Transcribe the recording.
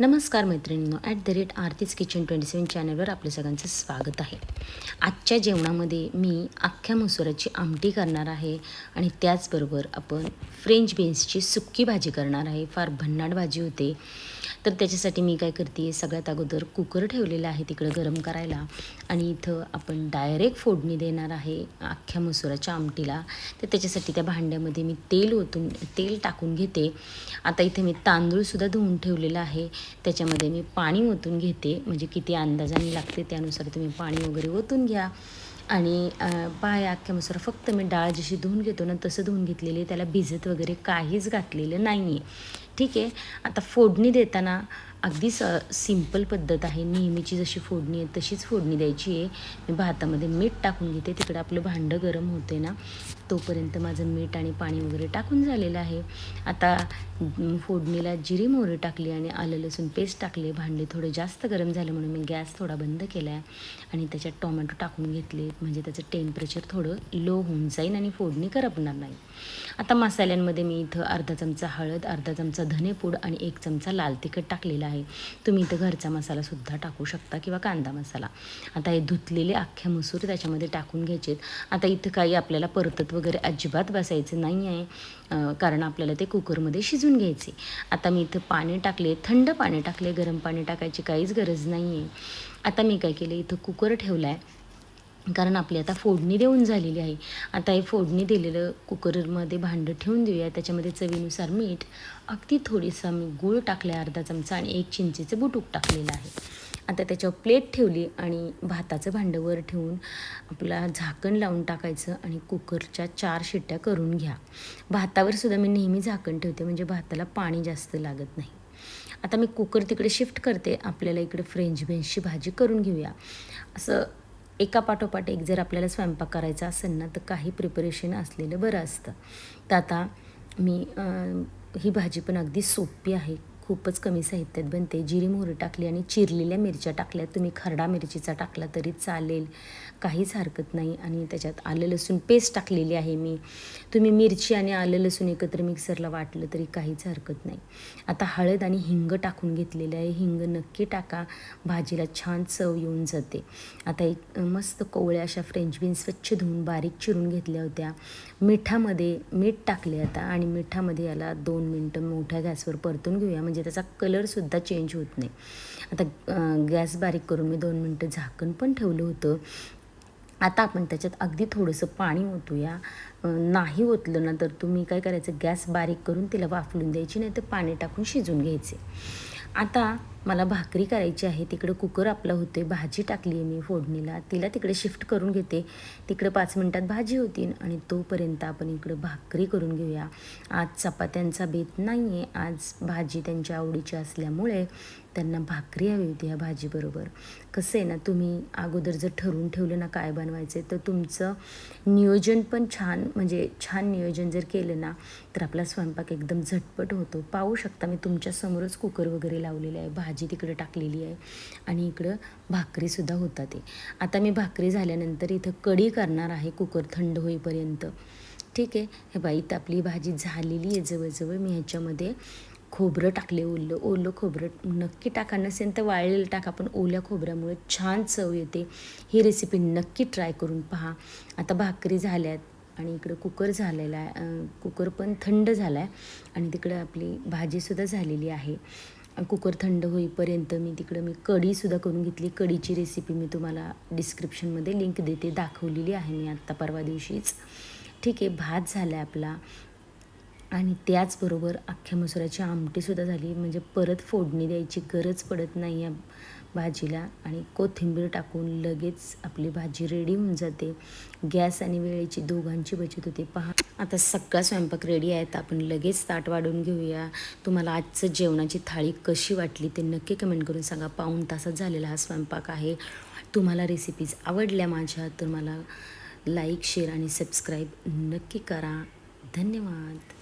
नमस्कार मैत्रिणींनो at the rate Aarti's kitchen twenty seven चॅनलवर आपलं सगळ्यांचं स्वागत आहे. आजच्या जेवणामध्ये मी अख्ख्या मसुराची आमटी करणार आहे आणि त्याचबरोबर आपण फ्रेंच बीन्सची सुक्की भाजी करणार आहे. फार भन्नाट भाजी होते. तर त्याच्यासाठी मी काय करते सगळ्यात अगोदर कुकर ठेवलेला आहे तिकडं गरम करायला आणि इथं आपण डायरेक्ट फोडणी देणार आहे अख्ख्या मसुराच्या आमटीला. तर त्याच्यासाठी त्या भांड्यामध्ये मी तेल ओतून तेल टाकून घेते. आता इथे मी तांदूळसुद्धा धुवून ठेवलेला आहे. त्याच्यामध्ये मी पाणी ओतून घेते. म्हणजे किती अंदाजाने लागते त्यानुसार तुम्ही पाणी वगैरे ओतून घ्या. आणि पाय अख्ख्यानुसार फक्त मी डाळ जशी धुवून घेतो ना तसं धुवून घेतलेली त्याला भिजत वगैरे काहीच घातलेलं नाही आहे ठीक आहे. आता फोडणी देताना अगदी स सिंपल पद्धत आहे. नेहमीची जशी फोडणी आहे तशीच फोडणी द्यायची आहे. मी भातामध्ये मीठ टाकून घेते. तिकडं आपलं भांडं गरम होते ना तोपर्यंत माझं मीठ आणि पाणी वगैरे टाकून झालेलं आहे. आता फोडणीला जिरी मोहरी टाकली आणि आलं लसूण पेस्ट टाकले. भांडे थोडे जास्त गरम झालं म्हणून मी गॅस थोडा बंद केला आहे आणि त्याच्यात टोमॅटो टाकून घेतले. म्हणजे त्याचं टेम्परेचर थोडं लो होऊन जाईल आणि फोडणी करपणार नाही. आता मसाल्यांमध्ये मी इथं अर्धा चमचा हळद अर्धा चमचा धनेपूड आणि एक चमचा लाल तिखट टाकलेला आहे. तुम्ही इथं घरचा मसालासुद्धा टाकू शकता किंवा कांदा मसाला. आता हे धुतलेले अख्ख्या मसूर त्याच्यामध्ये टाकून घ्यायचे आता इथं काही आपल्याला परतत वगैरे अजिबात बसायचं नाही आहे कारण आपल्याला ते कुकरमध्ये शिजून घ्यायचे. आता मी इथं पाणी टाकले थंड पाणी टाकले गरम पाणी टाकायची काहीच गरज नाही आहे आता मी काय केलं इथं कुकर ठेवला आहे कारण आपली आता फोडणी देऊन झालेली आहे. आता हे फोडणी दिलेलं कुकरमध्ये भांडं ठेवून देऊया. त्याच्यामध्ये चवीनुसार मीठ अगदी थोडीसा मी गूळ टाकला अर्धा चमचा आणि एक चिंचेचं बुटूक टाकलेलं आहे. आता त्याच्यावर प्लेट ठेवली आणि भाताचं भांडं वर ठेवून आपला झाकण लावून टाकायचं आणि कुकरच्या चार शिट्ट्या करून घ्या. भातावर सुद्धा मी नेहमी झाकण ठेवते म्हणजे भाताला पाणी जास्त लागत नाही. आता मी कुकर तिकडे शिफ्ट करते. आपल्याला इकडे फ्रेंच बीन्सची भाजी करून घेऊया. असं एका पाठोपाठ एक जर आपल्याला स्वयंपाक करायचा असेल ना तर काही प्रिपरेशन असलेलं बरं असतं. तर आता मी ही भाजी पण अगदी सोपी आहे. खूपच कमी साहित्यात बनते. जिरी मोहरी टाकली आणि चिरलेल्या मिरच्या टाकल्या. तुम्ही खरडा मिरचीचा टाकला तरी चालेल. काहीच हरकत नाही. आणि त्याच्यात आलं लसूण पेस्ट टाकलेली आहे मी. तुम्ही मिरची आणि आलं लसूण एकत्र मिक्सरला वाटलं तरी काहीच हरकत नाही. आता हळद आणि हिंग टाकून घेतलेलं आहे. हिंग नक्की टाका. भाजीला छान चव येऊन जाते. आता एक मस्त कोवळ्या अशा फ्रेंच बीन स्वच्छ धुवून बारीक चिरून घेतल्या होत्या. मिठामध्ये मीठ टाकले आता. आणि मिठामध्ये याला दोन मिनटं मोठ्या गॅसवर परतून घेऊया. म्हणजे म्हणजे त्याचा कलरसुद्धा चेंज होत नाही. आता गॅस बारीक करून मी दोन मिनटं झाकण पण ठेवलं होतं. आता आपण त्याच्यात अगदी थोडंसं पाणी ओतूया. नाही ओतलं ना तर तुम्ही काय करायचं? गॅस बारीक करून तिला वाफलून द्यायची नाही तर पाणी टाकून शिजून घ्यायचे. आता मला भाकरी करायची आहे. तिकडं कुकर आपला होते भाजी टाकली आहे मी फोडणीला. तिला तिकडे शिफ्ट करून घेते. तिकडं पाच मिनटात भाजी होती आणि तोपर्यंत आपण इकडं भाकरी करून घेऊया. आज चपात्यांचा बेत नाही आहे आज भाजी त्यांच्या आवडीची असल्यामुळे त्यांना भाकरी हवी होती ह्या भाजीबरोबर. कसं आहे ना तुम्ही अगोदर जर ठरवून ठेवलं ना काय बनवायचं तर तुमचं नियोजन पण छान म्हणजे छान नियोजन जर केलं ना तर आपला स्वयंपाक एकदम झटपट होतो. पाहू शकता मी तुमच्यासमोरच कुकर वगैरे लावलेलं आहे. भाजी भाजी तिकडे टाकलेली आहे. आणि इकडं भाकरीसुद्धा होतात ते. आता मी भाकरी झाल्यानंतर इथं कढी करणार आहे. कुकर थंड होईपर्यंत. ठीक आहे? हे बाई इथं आपली भाजी झालेली आहे जवळजवळ. मी ह्याच्यामध्ये खोबरं टाकले ओलं ओलं खोबरं. नक्की टाका. नसेल तर वाळलेलं टाका पण ओल्या खोबऱ्यामुळे छान चव येते. ही रेसिपी नक्की ट्राय करून पहा. आता भाकरी झाल्यात आणि इकडं कुकर झालेला आहे. कुकर पण थंड झाला आहे आणि तिकडं आपली भाजीसुद्धा झालेली आहे. कुकर थंड होईपर्यंत मी तिकडं मी कढीसुद्धा करून घेतली. कढीची रेसिपी मी तुम्हाला डिस्क्रिप्शनमध्ये लिंक देते दाखवलेली आहे मी आत्ता परवा दिवशीच. ठीक आहे भात झाला आहे आपला. आणि त्याचबरोबर अख्ख्या मसुराची आमटीसुद्धा झाली. म्हणजे परत फोडणी द्यायची गरज पडत नाही या भाजीला आणि कोथिंबीर टाकून लगेच आपली भाजी रेडी होऊन जाते. गॅस आणि वेळेची दोघांची बचत होते. पहा आता सगळा स्वयंपाक रेडी आहे तर आपण लगेच ताट वाढून घेऊया. तुम्हाला आजचं जेवणाची थाळी कशी वाटली ते नक्की कमेंट करून सांगा. पाऊण तासात झालेला हा स्वयंपाक आहे. तुम्हाला रेसिपीज आवडल्या माझ्या तर मला लाईक शेअर आणि सबस्क्राईब नक्की करा. धन्यवाद.